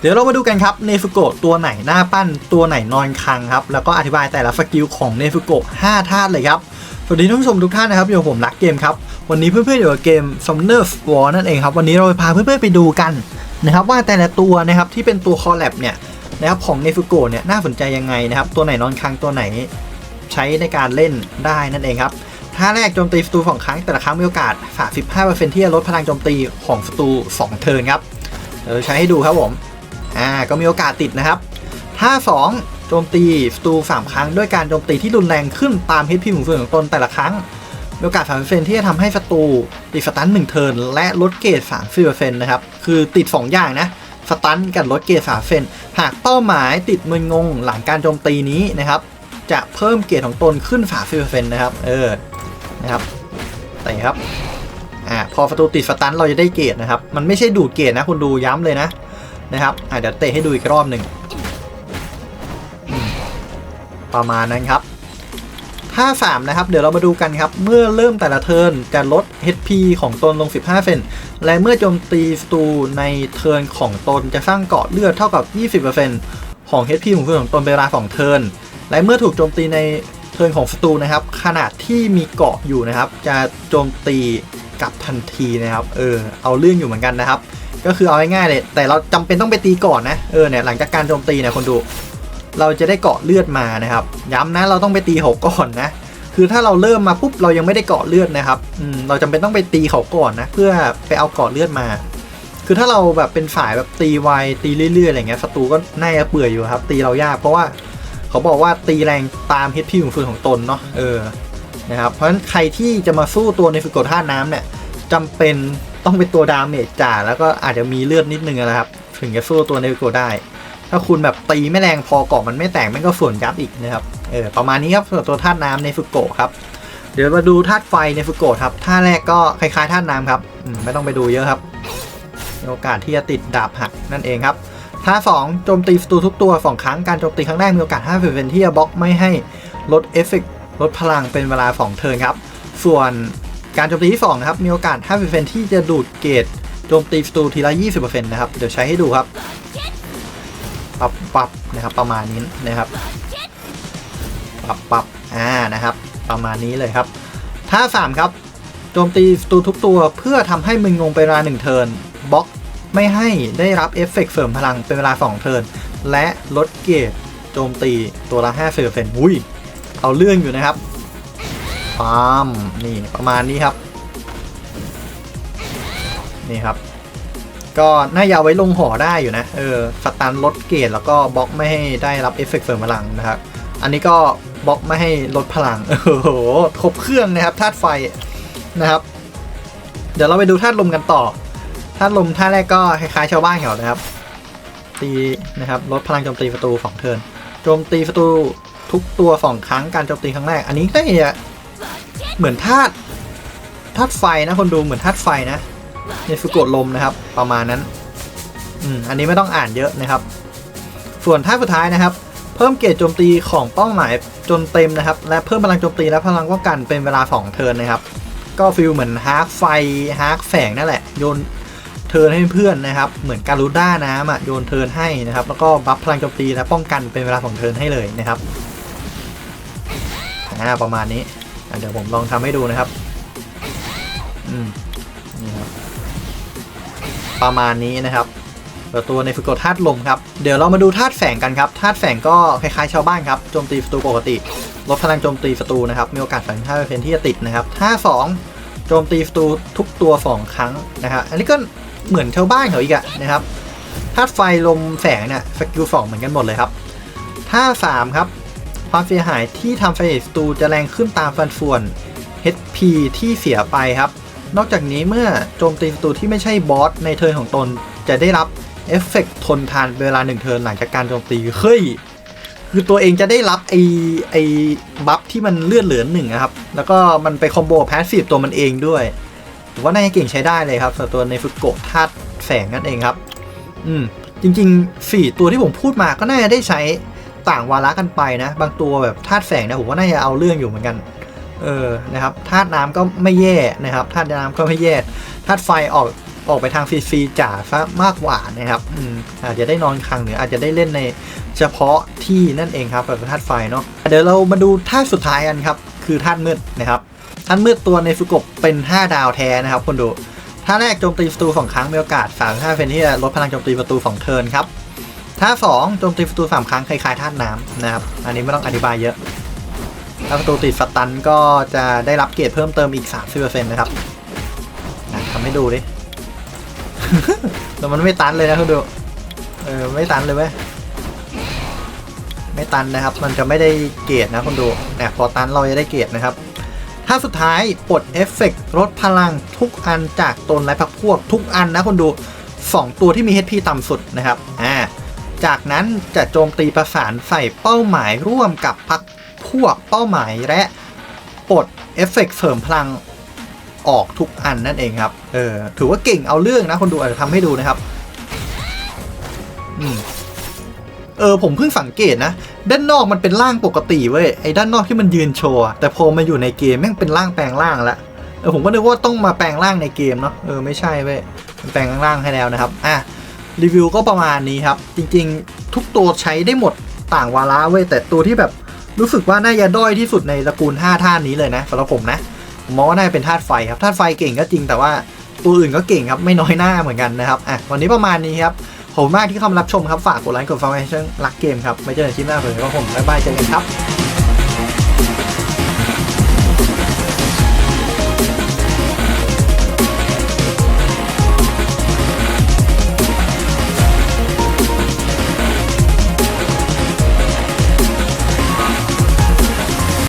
เดี๋ยวเรามาดูกันครับเนฟุโกะตัวไหนหน้าปั้นตัวไหนนอนคังครับ แล้วก็อธิบายแต่ละสกิลของเนฟุโกะ5ธาตุเลยครับ สวัสดีท่านผู้ชมทุกท่านนะครับอยู่ผมรักเกมครับ วันนี้เพื่อนๆอยู่กับเกม Summoner War นั่นเองครับ วันนี้เราพาเพื่อนๆไปดูกันนะครับว่าแต่ละตัวนะครับที่เป็นตัวคอลแลบเนี่ยนะครับของเนฟุโกะเนี่ยน่าสนใจยังไงนะครับตัวไหนนอนคังตัวไหนใช้ในการเล่นได้นั่นเองครับท่าแรกโจมตีศัตรูสองครั้งแต่ละครั้งมีโอกาส 35%ที่จะลดพลังโจมตีของศัตรู2เทิร์นครับเดี๋ยวใช้ให้ดูครับผม อ่าก็มีโอกาสติดนะครับ ถ้า 2 โจมตีศัตรู3ครั้งด้วยการโจมตีที่รุนแรงขึ้นตาม HP ของส่วนของตนแต่ละครั้งมีโอกาส3%ที่จะทำให้ศัตรูติดสตัน1เทิร์นและลดเกรด30%นะครับ คือติด 2 อย่างนะ สตันกับลดเกรด3%หากเป้าหมายติดมึนงงหลังการโจมตีนี้นะครับ จะเพิ่มเกรดของตนขึ้น30%นนะครับ เออ นะครับแต่ครับ อ่า พอศัตรูติดสตันเราจะได้เกรดนะครับ มันไม่ใช่ดูดเกรดนะคุณดูย้ำเลยนะ นะครับอะเดี๋ยวเตะให้ดูอีกรอบหนึ่งประมาณนั้นครับท่า3นะครับ เดี๋ยวเรามาดูกันครับ เมื่อเริ่มแต่ละเทิร์นจะลด HP ของตนลง 15เซนและเมื่อโจมตีศัตรูในเทิร์นของตนจะสร้างเกาะเลือดเท่ากับ 20%ของ HP ของเพื่อนของตนเป็นเวลา2เทิร์น และเมื่อถูกโจมตีในเทิร์นของศัตรูนะครับ ขนาดที่มีเกาะอยู่นะครับ จะโจมตีกลับทันทีนะครับ เออ เอาเรื่องอยู่เหมือนกันนะครับ ก็คือเอาง่ายๆเลย แต่เราจำเป็นต้องไปตีก่อนนะ เออเนี่ยหลังจากการโจมตีเนี่ยคนดู เราจะได้เกาะเลือดมานะครับ ย้ำนะเราต้องไปตีเขาก่อนนะ คือถ้าเราเริ่มมาปุ๊บเรายังไม่ได้เกาะเลือดนะครับอืมเราจำเป็นต้องไปตีเขาก่อนนะ เพื่อไปเอาเกาะเลือดมา คือถ้าเราแบบเป็นฝ่ายแบบตีไวตีเรื่อยๆอะไรเงี้ยศัตรูก็น่าจะเปื่อยอยู่ครับ ตีเรายากเพราะว่าเขาบอกว่าตีแรงตาม HP ของฟืนของตนเนาะเออนะครับเพราะฉะนั้นใครที่จะมาสู้ตัวในฟิโกท่าน้ำเนี่ยจำเป็น ต้องเป็นตัวดาเมจจ่าแล้วก็อาจจะมีเลือดนิดนึงนะครับ ถึงจะสู้ตัวในฟิโกได้ ถ้าคุณแบบตีไม่แรงพอเกาะมันไม่แตกมันก็ส่วนยับอีกนะครับเออประมาณนี้ครับสำหรับตัวธาตุน้ำในฟุโกะครับ เดี๋ยวมาดูธาตุไฟในฟุโกะครับท่าแรกก็คล้ายๆธาตุน้ำครับมไม่ต้องไปดูเยอะครับโอกาสที่จะติดดาบหักนั่นเองครับท่าสองโจมตีศัตรูทุกตัวสองครั้งการโจมตีครั้งแรกมีโอกาส5%ที่จะบล็อกไม่ให้ลดเอฟเฟกต์ลดพลังเป็นเวลา2เทิร์นครับ ส่วน การโจมตีที่2นะครับ มีโอกาส 50%ที่จะดูดเกรดโจมตีศัตรูทีละ 20%นะครับ เดี๋ยวใช้ให้ดูครับ ปรับปรับนะครับ ประมาณนี้นะครับ ปรับปรับอ่า นะครับ ประมาณนี้เลยครับ ท่า 3 ครับ โจมตีศัตรูทุกตัว เพื่อทำให้มึนงงเป็นเวลา1เทิร์น บล็อกไม่ให้ได้รับเอฟเฟกต์เสริมพลังเป็นเวลา 2 เทิร์น และลดเกรดโจมตีตัวละ 50%อุ้ย เอาเรื่องอยู่นะครับ ปามนี่ประมาณนี้ครับ นี่ครับ ก็น่าจะเอาไว้ลงหอได้อยู่นะ เออสตันลดเกรดแล้วก็บล็อกไม่ให้ได้รับเอฟเฟกต์เสริมพลังนะครับ อันนี้ก็บล็อกไม่ให้ลดพลังโอ้โหครบเครื่องนะครับธาตุไฟนะครับ เดี๋ยวเราไปดูธาตุลมกันต่อธาตุลมท่าแรกก็คล้ายๆชาวบ้านเขานะครับ ตีนะครับลดพลังโจมตีศัตรูสองเทินโจมตีศัตรูทุกตัวสองครั้งการโจมตีครั้งแรก อันนี้ก็จะ เหมือนธาตุธาตุไฟนะคนดูเหมือนธาตุไฟนะในฟุกโกะลมนะครับ ประมาณนั้นอืมอันนี้ไม่ต้องอ่านเยอะนะครับ ส่วนท่าสุดท้ายนะครับ เพิ่มเกรดโจมตีของเป้าหมายจนเต็มนะครับ และเพิ่มพลังโจมตีและพลังป้องกันเป็นเวลา2เทิร์นนะครับ ก็ฟิลเหมือนฮาร์กไฟฮาร์กแฝงนั่นแหละโยนเทิร์นให้เพื่อนนะครับ เหมือนการูด้าน้ำอะโยนเทิร์นให้นะครับ แล้วก็บัฟพลังโจมตีและป้องกันเป็นเวลา2เทิร์นให้เลยนะครับอ่าประมาณนี้ เดี๋ยวผมลองทำให้ดูนะครับ อืม นี่ครับ ประมาณนี้นะครับตัวในฟุโกะธาตุลมครับ เดี๋ยวเรามาดูธาตุแฝงกันครับ ธาตุแฝงก็คล้ายๆชาวบ้านครับ โจมตีศัตรูปกติ ลดพลังโจมตีศัตรูนะครับ มีโอกาสฝังท่าเป็นที่จะติดนะครับท่าสองโจมตีศัตรูทุกตัวสองครั้งนะครับ อันนี้ก็เหมือนชาวบ้านเขาอีกอะนะครับ ธาตุไฟลมแฝงเนี่ยสกิลสองเหมือนกันหมดเลยครับ ท่าสามครับ ความเสียหายที่ทำไฟศัตรูจะแรงขึ้นตามฟันส่วน HP ที่เสียไปครับ นอกจากนี้เมื่อโจมตีศัตรูที่ไม่ใช่บอสในเทิร์นของตน จะได้รับเอฟเฟกต์ทนทานเวลาหนึ่งเทิร์นหลังจากการโจมตีเฮ้ยคือตัวเองจะได้รับไอไอบัฟที่มันเลือดเหลือหนึ่งครับ แล้วก็มันไปคอมโบแพสซีฟตัวมันเองด้วยถือว่าน่าจะเก่งใช้ได้เลยครับสำหรับตัวในฟุโกะธาตุแฝงนั่นเองครับ อืม จริงๆสี่ตัวที่ผมพูดมาก็น่าจะได้ใช้ ต่างวาระกันไปนะ บางตัวแบบธาตุแฝงนะผมว่าน่าจะเอาเรื่องอยู่เหมือนกัน เออนะครับธาตุน้ำก็ไม่แย่นะครับธาตุน้ำก็ไม่แย่ธาตุไฟออกออกไปทางฟรีๆจ๋าซะมากกว่านะครับอืมอาจจะได้นอนคังหรืออาจจะได้เล่นในเฉพาะที่นั่นเองครับแบบธาตุไฟเนาะเดี๋ยวเรามาดูธาตุสุดท้ายกันครับ คือธาตุมืดนะครับธาตุมืดตัวในฟุกบเป็น 5 ดาวแท้นะครับคนดูท่าแรกโจมตีประตูสองครั้งมีโอกาส35เป็นที่ลดพลังโจมตีประตูสองเทิร์นครับ ท่าสองโจมตีประตูสามครั้งคล้ายๆธาน้ำนะครับ อันนี้ไม่ต้องอธิบายเยอะ ถ้าประตูติดสตันก็จะได้รับเกรดเพิ่มเติมอีก 30%นะครับอะทำให้ดูดิแต่มันไม่ตันเลยนะคุณดู เออไม่ตันเลยเว้ย ไม่ตันนะครับ มันจะไม่ได้เกรดนะคุณดูเนี่ยพอตันเราจะได้เกรดนะครับถ้าสุดท้ายปลดเอฟเฟกต์ลดพลังทุกอันจากตนและพักพวกทุกอันนะคุณดู 2 ตัวที่มี HP ต่ำสุดนะครับ อ่า จากนั้นจะโจมตีประสานใส่เป้าหมายร่วมกับพักพวกเป้าหมายและปลดเอฟเฟกต์เสริมพลังออกทุกอันนั่นเองครับ เออ ถือว่าเก่งเอาเรื่องนะ คนดูอาจจะทำให้ดูนะครับอเออ ผมเพิ่งสังเกตนะ ด้านนอกมันเป็นร่างปกติเว้ย ไอ้ด้านนอกที่มันยืนโชว์ แต่พอมาอยู่ในเกมแม่งเป็นร่างแปลงร่างล้วเออ ผมก็นึกว่าต้องมาแปลงร่างในเกมเนาะ เออ ไม่ใช่เว้ย แปลงร่างให้แล้วนะครับ อะ รีวิวก็ประมาณนี้ครับ จริงๆ ทุกตัวใช้ได้หมดต่างวาระเว้ยแต่ตัวที่แบบรู้สึกว่าน่าจะด้อยที่สุดในตระกูล5ธาตุนี้เลยนะสำหรับผมนะผมมองว่าน่าจะเป็นธาตุไฟครับธาตุไฟเก่งก็จริงแต่ว่าตัวอื่นก็เก่งครับไม่น้อยหน้าเหมือนกันนะครับอะวันนี้ประมาณนี้ครับขอบคุณมากที่เข้ามารับชมครับฝากกดไลค์กดฟังให้ช่องรักเกมครับไม่เจอกันคลิปหน้าเลยว่าผมบ๊ายบายเจอกันครับ